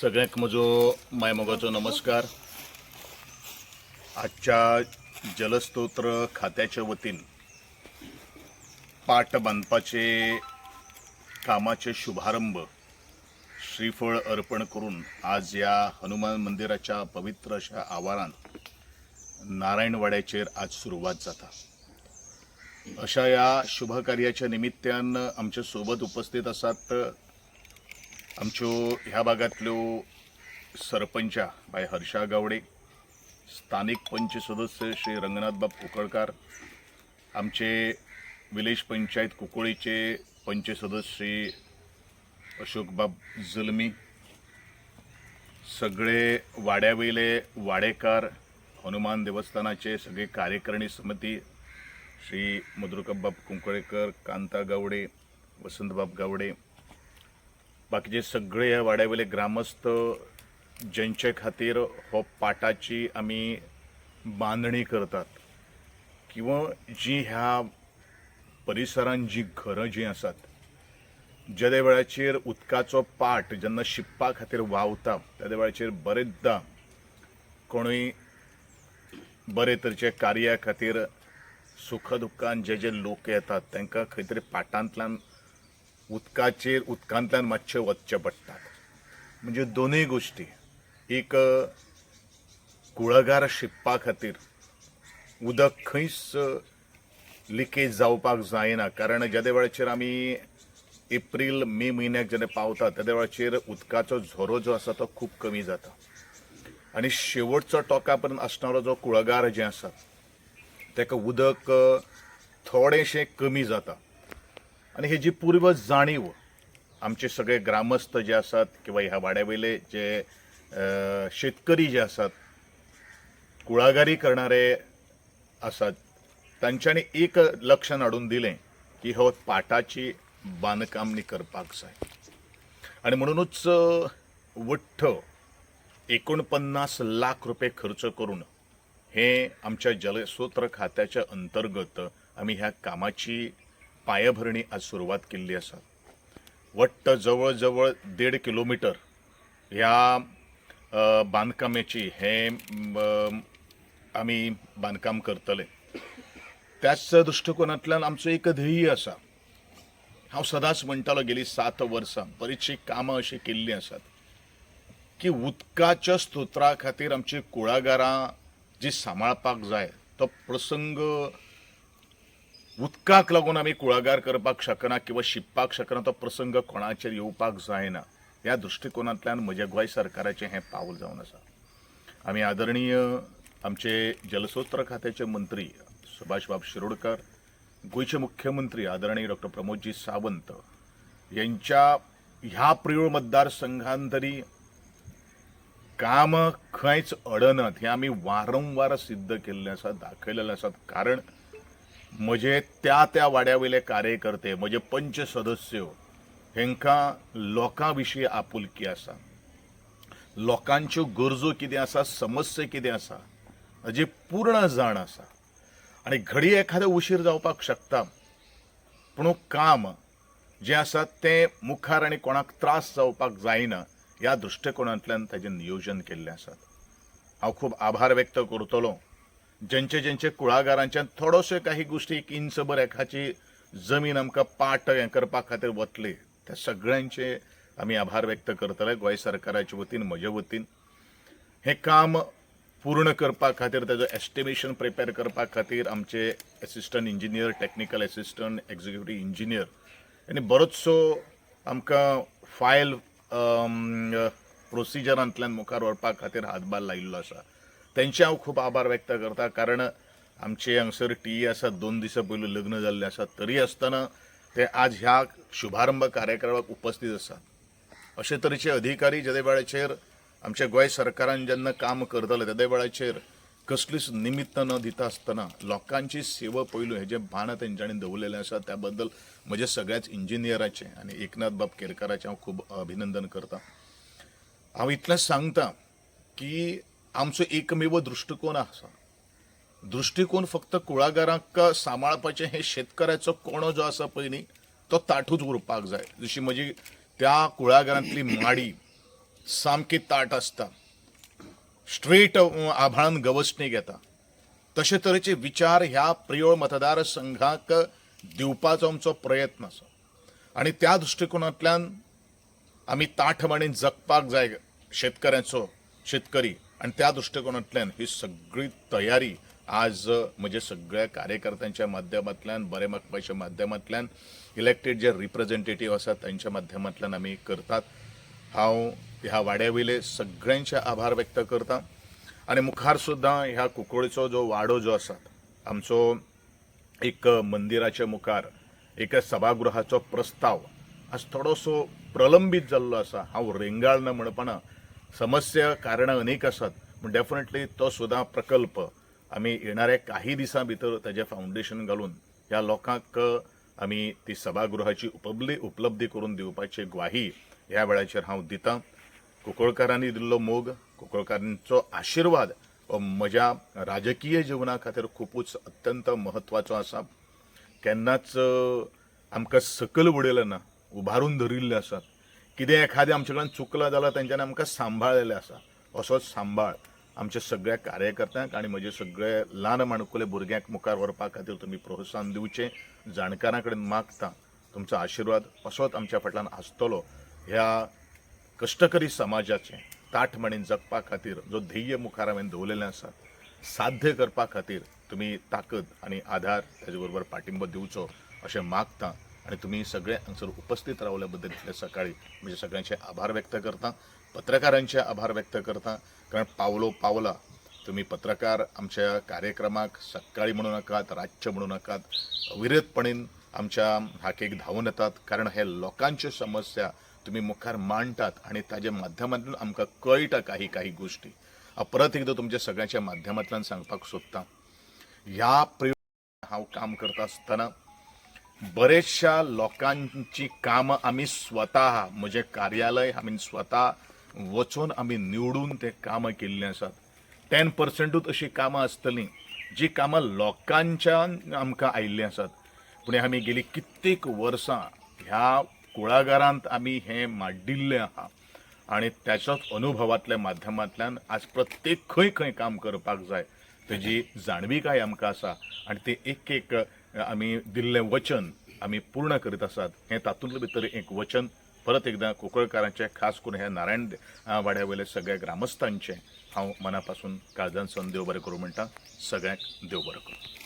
सगळ्यांक म्हजो मायमोगाचो नमस्कार. आजच्या जलस्तोत्र खात्याच्या वतीन पाट बांदपाचे कामाचे शुभारंभ श्रीफळ अर्पण करून आज या हनुमान मंदिराच्या पवित्र अशा आवारात नारायणवाड्याचेर आज सुरुवात जाता. अशा या शुभ कार्याच्या निमित्तान आमच्यासोबत उपस्थित आसात आमच्यो ह्या भागातल्यो सरपंचा बाय हर्षा गावडे स्थानिक पंच सदस्य श्री रंगनाथबाब कुकळकार आमचे विलेज पंचायत कुकोळीचे पंच सदस्य श्री अशोकबाब जल्मी सगळे वाड्यावेले वाडेकार हनुमान देवस्थानाचे सगळे कार्यकारिणी समिती श्री मधुरकबाब कुंकळेकर कांता गावडे वसंतबाब गावडे बाकीचे सगळे वाड्यावेले वाड्यावयले ग्रामस्थ जेंचे खातीर हो पाटाची आमी बांदणी करतात किंवा जी ह्या परिसरांत जी घरां जी आसात ज्या वेळाचेर उदकाचो पाट जेन्ना शिंपपा खातीर व्हांवता त्या वेळाचेर बरेचदा कोणूय बरे तरेचे कार्या खातीर सुख दुखान जे जे लोक येतात तांकां खंय तरी पाटांतल्यान उदकाचेर उदकांतल्यान मातशें वच्चें पडटात. म्हणजे दोनूय गोश्टी एक कुळगार शिंपपा खातीर उदक खंयच लिकेज जावपाक जायना. कारण जेदे वेळाचेर आमी एप्रील मे म्हयन्याक जेन्ना पावता तेदे वेळाचेर उदकाचो झरो जो आसा तो खूब कमी जाता. आनी शेवटचो टोका पर्यंत आसणारो जो कुळगार जे आसा ताका उदक थोडेशें कमी जाता. आनी हेजी पूर्व जाणीव आमचे सगळे ग्रामस्थ जे आसात किंवा ह्या वाड्यावेले जे शेतकरी जे आसात कुळागारी करणारे आसात तांच्यानी एक लक्षण हाडून दिलें की हो पाटाची बांदकामणी करपाक जाय. आनी म्हणूनच वठ्ठ एकोणपन्नास लाख रुपये खर्च करून हे आमच्या जलस्रोत खात्याच्या अंतर्गत आमी ह्या कामाची पायाभरणी आज सुरवात केल्ली आसा वट्ट जवळ जवळ देड किलोमिटर ह्या बांदकामेची हे आम्ही आमी बांदकाम करतले. त्याच दृश्टिकोनांतल्यान आमचो एक ध्येय आसा हांव सदांच म्हणटालो गेली सात वर्सां बरीचशीं कामां अशी केल्लीं आसात की उदकाच्या स्तोत्रा खातीर आमची कुळागरां जी सांबाळपाक जाय तो प्रसंग उदकाक लागून आमी कुळागार करपाक शकना किंवा शिंपपाक शकना तो प्रसंग कोणाचेर येवपाक जायना. ह्या दृश्टिकोनांतल्यान म्हज्या गोंय सरकाराचें हें पावल जावन आसा. आमी आदरणीय आमचे जलस्रोत्र खात्याचे मंत्री सुभाषबाब शिरोडकर गोंयचे मुख्यमंत्री आदरणीय डॉक्टर प्रमोदजी सावंत यांच्या ह्या प्रियोळ मतदारसंघान तरी काम खंयच अडनात हें आमी वारंवार सिद्ध केल्लें आसा दाखयलेलें आसात. कारण म्हजे त्या त्या वाड्यावेले कार्यकर्ते म्हजे पंच सदस्य हेंकां लोकां विशीं आपुलकी आसा लोकांच्यो गरजो कितें आसा समस्या कितें आसा हाजी पूर्ण जाण आसा आनी घडी एखादो उशीर जावपाक शकता पूण काम जें आसा तें मुखार आनी कोणाक त्रास जावपाक जायना ह्या दृश्टिकोनांतल्यान ताचें नियोजन केल्लें आसा हांव खूब आभार व्यक्त करतलों. ज्यांचे ज्यांचे कुळागरांच्यान थोडोश्यो काही गोश्टी एक इंचभर एकाची जमीन आमकां पाट हें करपा खातीर वतली. त्या सगळ्यांचे आमी आभार व्यक्त करतले गोंय सरकाराचे वतीन म्हजे वतीन. हें काम पूर्ण करपा खातीर ताजो एस्टिमेशन प्रिपेर करपा खातीर आमचे assistant engineer technical assistant executive engineer आनी बरोचसो आमकां फायल प्रोसिजरांतल्यान मुखार व्हरपा खातीर हातभार लायिल्लो आसा. तेंचे हांव खूब आभार व्यक्त करता. कारण आमचे हांगसर टी आसा दोन दिसा पयलीं लग्न जाल्लें आसा तरी आसतना ते आज ह्या शुभारंभ कार्यक्रमाक उपस्थित आसात अशे तरेचे अधिकारी जदे वेळाचेर आमच्या गोंय सरकारान जेन्ना काम करतले त्या वेळाचेर कसलीच निमित्त न दिता आसतना लोकांची सेवा पयलू हे जे भान तेंच्यांनी दवरलेलें आसा त्या बद्दल म्हजे सगळ्याच इंजिनियराचें आनी एकनाथ बाब केरकाराचें हांव खूब अभिनंदन करता. हांव इतलेंच सांगता की आमचो एकमेव दृश्टिकोन आसा दृश्टिकोन फक्त कुळागरांक सांबाळपाचें हे शेतकऱ्याचो कोणो जो आसा पळय न्ही तो ताठूच उरपाक जाय. जशी म्हजी त्या कुळागरांतली माडी सामकी ताट आसता स्ट्रेट आभाळान गवसणी घेता. तशे तरेचे विचार ह्या प्रियोळ मतदारसंघाक दिवपाचो आमचो प्रयत्न आसा आनी त्या दृश्टिकोनांतल्यान आमी ताठमाणेन जगपाक जाय शेतकऱ्याचो शेतकरी. आनी त्या दृष्टिकोनातल्यान ही सगळी तयारी आज म्हणजे सगळ्या कार्यकर्त्यांच्या माध्यमांतल्यान बरे मागपाच्या माध्यमांतल्यान इलेक्टेड जे रिप्रेझेंटेटिव्ह आसात तांच्या माध्यमांतल्यान आमी करतात. हांव ह्या वाड्या वयले सगळ्यांचे आभार व्यक्त करतां. आनी मुखार सुद्दां ह्या कुंकळीचो जो वाडो जो आसा आमचो एक मंदिराच्या मुखार एक सभागृहाचो प्रस्ताव आज थोडोसो प्रलंबीत जाल्लो आसा हांव रेंगाळ ना म्हणपना समस्या कारणां अनेक आसात पूण डेफिनेटली तो सुद्दां प्रकल्प आमी येणाऱ्या काही दिसां भितर ताजें फावंडेशन घालून ह्या लोकांक आमी ती सभागृहाची उपलब्धी उपलब्धी करून दिवपाची ग्वाही ह्या वेळाचेर हांव दितां. कुंकळकारांनी दिल्लो मोग कुंकळकारांचो आशिर्वाद हो म्हज्या राजकीय जिवना खातीर खुबूच अत्यंत म्हत्वाचो आसा. केन्नाच आमकां सकल उडयलें ना उभारून धरिल्ले आसात. कितें एखादें आमचे कडल्यान चुकलां जाल्यार तेंच्यांनी आमकां सांबाळलेले आसा असोच सांबाळ आमच्या सगळ्या कार्यकर्त्यांक आनी म्हजे सगळे ल्हान माणकुले भुरग्यांक मुखार व्हरपा खातीर तुमी प्रोत्साहन दिवचें जाणकारां कडेन मागता. तुमचो आशिर्वाद असोच आमच्या फाटल्यान आसतलो. ह्या कश्टकरी समाजाचें ताठमणीन जगपा खातीर जो ध्येय मुखार हांवें दवरलेलें आसा साध्य करपा खातीर तुमी ताकद आनी आधार ताजे बरोबर पाठिंबो दिवचो अशें मागतां. आनी तुमी सगळे हांगसर उपस्थित राहिल्याबद्दल बद्दल सकाळी म्हणजे सगळ्यांचे आभार व्यक्त करतां पत्रकारांचे आभार व्यक्त करतां. कारण पावलो पावला तुम्ही पत्रकार आमच्या कार्यक्रमाक सकाळी म्हणू नकात रातचे म्हणू नकात अविरतपणीन आमच्या हाकेक धांवून येतात. कारण हे लोकांच्यो समस्या तुम्ही मुखार मांडटात आणि ताजे माध्यमांतून आमकां कळटा काही काही गोष्टी. हांव परत एकदां तुमच्या सगळ्यांच्या माध्यमांतल्यान सांगपाक सोदतां. ह्या प्रयोग हांव काम करता आसतना बरेचशा लोकांची कामां आमी स्वता म्हजें कार्यालय आमी स्वता वचून आमी निवडून ते कामां केल्लीं आसात टेन पर्संटूच अशीं कामां आसतलीं जी कामां लोकांच्यान आमकां आयिल्लीं आसात पूण आमी गेलीं कित्येक वर्सां ह्या कुळागरांत आमी हें माड्डिल्लें आहा आनी त्याच्याच अनुभवांतल्या माध्यमांतल्यान आज प्रत्येक खंय खंय काम करपाक जाय तेजी जाणविकाय आमकां आसा. आनी ते एक एक आमी दिल्लें वचन आमी पूर्ण करीत आसात हें तातूंतले भितर एक वचन. परत एकदां कुंकळकारांचें खास करून ह्या नारायण अ, सगळ्या ग्रामस्थांचें हांव मना पासून काळजांतसून देव बरें करूं म्हणटा. सगळ्यांक देव बरें करूं.